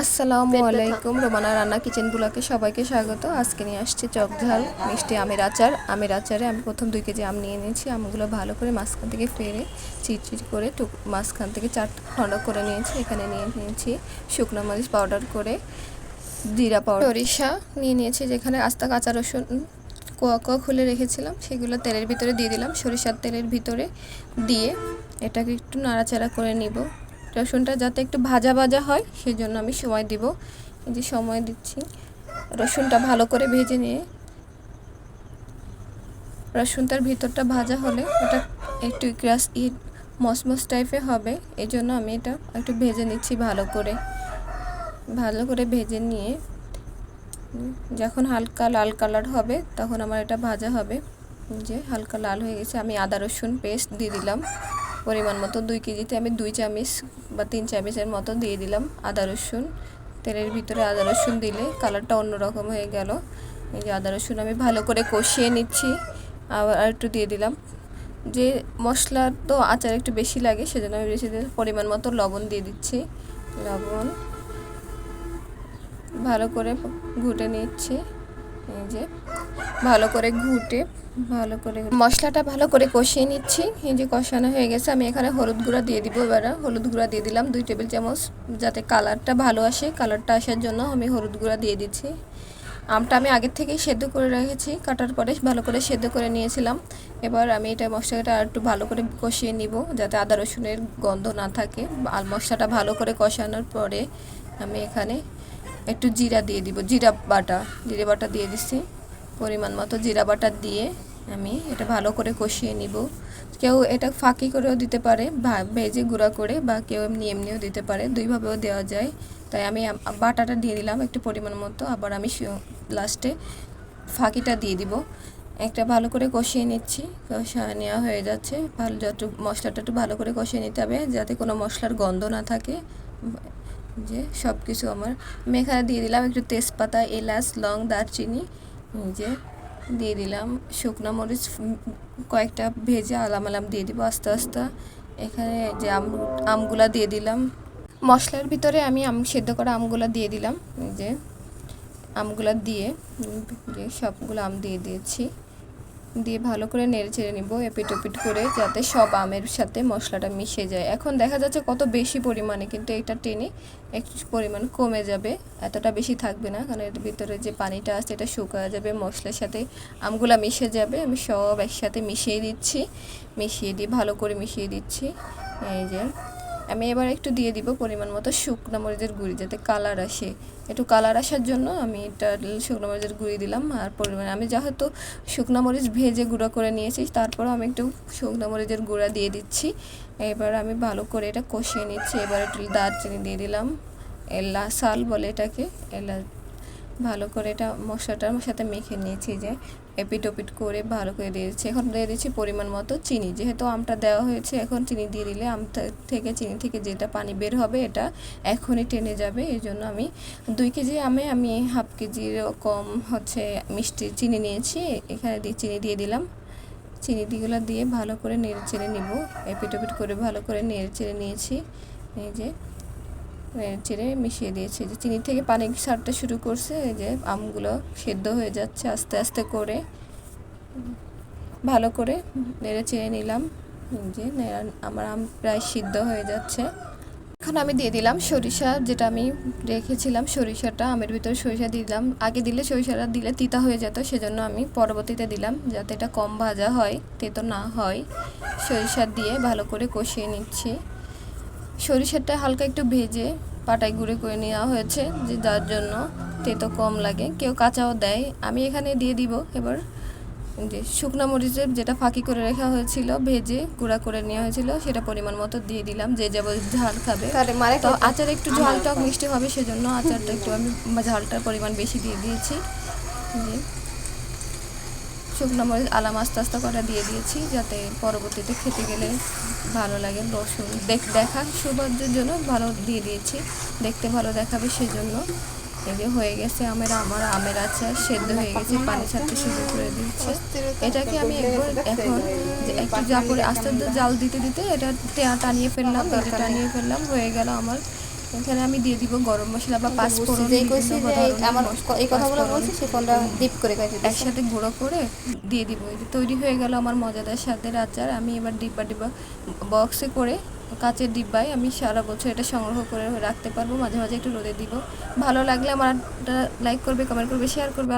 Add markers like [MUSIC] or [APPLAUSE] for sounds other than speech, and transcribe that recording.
আসসালামু আলাইকুম রোমানা রান্না কিচেন ব্লকে সবাইকে স্বাগত। আজকে নিয়ে আসছি চক ঝাল মিষ্টি আমের আচার। আমের আচারে আমি প্রথম দুই কেজি আম নিয়ে নিয়েছি। আমগুলো ভালো করে মাঝখান থেকে ফেরে চিটচিট করে টুক মাঝখান থেকে চার খণ্ড করে নিয়েছি। এখানে নিয়ে নিয়েছি শুকনো মরিচ পাউডার করে জিরা পাউডার সরিষা নিয়ে নিয়েছি যেখানে আস্তা কাঁচা রসুন কোয়া কোয়া খুলে রেখেছিলাম। সেগুলো তেলের ভিতরে দিয়ে দিলাম। সরিষার তেলের ভিতরে দিয়ে এটাকে একটু নাড়াচাড়া করে নিব। রসুনটা যাতে একটু ভাজা ভাজা হয় সেই জন্য আমি সময় দিব। এই যে সময় দিচ্ছি। রসুনটা ভালো করে ভেজে নিয়ে। রসুনটার ভিতরটা ভাজা হলে ওটা একটু ক্রাস ই মসমস টাইপের হবে। এই জন্য আমি এটা একটু ভেজে নিচ্ছি ভালো করে। ভালো করে ভেজে নিয়ে, যখন হালকা লাল কালার হবে, তখন আমার এটা ভাজা হবে। যে হালকা লাল হয়ে গেছে। আমি আদা রসুন পেস্ট দিয়ে দিলাম। পরিমাণ মতো দুই কেজিতে আমি দুই চামচ বা তিন চামচের মতো দিয়ে দিলাম আদা রসুন। তেলের ভিতরে আদা রসুন দিলে কালারটা অন্যরকম হয়ে গেল। এই যে আদা রসুন আমি ভালো করে কষিয়ে নিচ্ছি। আবার একটু দিয়ে দিলাম। যে মশলা তো আচার একটু বেশি লাগে, সেজন্য আমি বেশি পরিমাণ মতো লবণ দিয়ে দিচ্ছি। লবণ ভালো করে ঘুটে নিচ্ছি। এই যে ভালো করে ঘুটে ভালো করে মশলাটা ভালো করে কষিয়ে নিচ্ছি। এই যে কষানো হয়ে গেছে, আমি এখানে হলুদ গুঁড়া দিয়ে দিব এবার। হলুদ গুঁড়া দিয়ে দিলাম দুই টেবিল চামচ, যাতে কালারটা ভালো আসে। কালারটা আসার জন্য আমি হলুদ গুঁড়া দিয়ে দিচ্ছি। আমটা আমি আগের থেকেই সেদ্ধ করে রেখেছি। কাটার পরে ভালো করে সেদ্ধ করে নিয়েছিলাম। এবার আমি এটা মশলাটা আর একটু ভালো করে কষিয়ে নিব, যাতে আদা রসুনের গন্ধ না থাকে। আর মশলাটা ভালো করে কষানোর পরে আমি এখানে একটু জিরা দিয়ে দিব। জিরা বাটা, জিরে বাটা দিয়ে দিচ্ছি। পরিমাণ মতো জিরা বাটা দিয়ে আমি এটা ভালো করে কষিয়ে নিব। কেউ এটা ফাঁকি করেও দিতে পারে ভেজে গুঁড়া করে, বা কেউ এমনি এমনিও দিতে পারে, দুইভাবেও দেওয়া যায়। তাই আমি বাটাটা দিয়ে দিলাম একটু পরিমাণ মতো, আবার আমি লাস্টে ফাঁকিটা দিয়ে দিব। একটা ভালো করে কষিয়ে নিচ্ছি, কষা নেওয়া হয়ে যাচ্ছে। ভালো যত মশলাটা একটু ভালো করে কষিয়ে নিতে হবে, যাতে কোনো মশলার গন্ধ না থাকে। যে সব কিছু আমার, আমি এখানে দিয়ে দিলাম একটু তেজপাতা, এলাচ, লং, দারচিনি যে দিয়ে দিলাম। শুকনো মরিচ কয়েকটা ভেজে আলাম আলাম দিয়ে দিব আস্তে আস্তে। এখানে যে আম, আমগুলা দিয়ে দিলাম। মশলার ভিতরে আমি আম, সেদ্ধ করা আমগুলা দিয়ে দিলাম। যে আমগুলা দিয়ে সবগুলো আম দিয়ে দিয়েছি। দিয়ে ভালো করে নেড়ে ছেড়ে নিব, এপিট ওপিট করে যাতে সব আমের সাথে মশলাটা মিশে যায়। এখন দেখা যাচ্ছে কত বেশি পরিমাণে, কিন্তু এটা টেনে একটু পরিমাণ কমে যাবে, এতটা বেশি থাকবে না, কারণ এর ভিতরে যে পানিটা আছে এটা শুকায় যাবে, মশলার সাথে আমগুলা মিশে যাবে। আমি সব একসাথে মিশিয়ে দিচ্ছি, মিশিয়ে দিয়ে ভালো করে মিশিয়ে দিচ্ছি। এই যে আমি এবার একটু দিয়ে দিব পরিমাণ মতো শুকনো মরিচের গুঁড়ি, যাতে কালার আসে। একটু কালার আসার জন্য আমি এটা শুকনো মরিচের গুঁড়ি দিলাম আর পরিমাণে আমি যেহেতু শুকনো মরিচ ভেজে গুঁড়ো করে নিয়েছি তারপর আমি একটু শুকনো মরিচের গুঁড়া দিয়ে দিচ্ছি। এবার আমি ভালো করে এটা কষিয়ে নিচ্ছি। এবার একটু দারচিনি দিয়ে দিলাম। এলা সাল বলে এটাকে এলা ভালো করে এটা মশলাটার সাথে মেখে নিয়েছি যে এপিট ওপিট করে ভালো করে দিয়ে দিচ্ছি। এখন দিয়ে দিচ্ছি পরিমাণ মতো চিনি। যেহেতু আমটা দেওয়া হয়েছে, এখন চিনি দিয়ে দিলে আম থেকে চিনি থেকে যেটা পানি বের হবে এটা এখনই টেনে যাবে। এই জন্য আমি দুই কেজি আমে আমি হাফ কেজির কম হচ্ছে মিষ্টি চিনি নিয়েছি। এখানে দিয়ে চিনি দিয়ে দিলাম। চিনি দিগুলো দিয়ে ভালো করে নেড়ে চেড়ে নিব। এপিট ওপিট করে ভালো করে নেড়ে চেড়ে নিয়েছি। এই যে চেড়ে মিশিয়ে দিয়েছি। যে চিনি থেকে পানি ছাড়তে শুরু করছে, এই যে আমগুলো সেদ্ধ হয়ে যাচ্ছে আস্তে আস্তে করে। ভালো করে নেড়ে চেড়ে নিলাম। যে আমার আম প্রায় সিদ্ধ হয়ে যাচ্ছে। এখন আমি দিয়ে দিলাম সরিষা, যেটা আমি রেখেছিলাম সরিষাটা, আমের ভিতরে সরিষা দিলাম। আগে দিলে সরিষাটা দিলে তিতা হয়ে যেত, সেজন্য আমি পরবর্তীতে দিলাম, যাতে এটা কম ভাজা হয়, তেতো না হয়। সরিষা দিয়ে ভালো করে কষিয়ে নিচ্ছি। সরিষাটা হালকা একটু ভেজে পাটায় গুঁড়ো করে নেওয়া হয়েছে যে যার জন্য তেতো কম লাগে। কেউ কাঁচাও দেয়। আমি এখানে দিয়ে দিব এবার। যে শুকনো মরিচের যেটা ফাঁকি করে রাখা হয়েছিল ভেজে গুঁড়া করে নেওয়া হয়েছিল সেটা পরিমাণ মতো দিয়ে দিলাম যে যাব ঝাল খাবে। তো আচার একটু ঝালটা মিষ্টি হবে সেজন্য আচারটা একটু আমি [LAUGHS] ঝালটার পরিমাণ বেশি দিয়ে দিয়েছি। শুকনো মরিচ, আলাম আস্তে আস্তে করে দিয়ে দিয়েছি যাতে পরবর্তীতে খেতে গেলে ভালো লাগে। রসুন দেখ, দেখা সৌন্দর্যের জন্য ভালো দিয়ে দিয়েছি। দেখতে ভালো দেখাবে সেজন্য। এই যে হয়ে গেছে আমের, আমার আমের আচার সেদ্ধ হয়ে গেছে, পানি ছাড়তে শুরু করে দিচ্ছে এটাকে আমি একবার এখন একটু করে আস্তে আস্তে জাল দিতে দিতে এটা টানিয়ে ফেললাম টানিয়ে ফেললাম, হয়ে গেল আমার এখানে আমি দিয়ে দিব গরম মশলা বা পাঁচ ফোড়ন দিয়ে কইছি যে আমার এই কথাগুলো বলছি সে ফোনটা ডিপ করে কাটি একসাথে গুঁড়ো করে দিয়ে দিব। এই যে তৈরি হয়ে গেল আমার মজাদার স্বাদের আচার। আমি এবার ডিব্বা ডিব্বা বক্সে করে কাঁচের ডিব্বায় আমি সারা বছর এটা সংগ্রহ করে রাখতে পারব। মাঝে মাঝে একটু রোদে দিব। ভালো লাগলে আমার লাইক করবে কমেন্ট করবে শেয়ার করবে।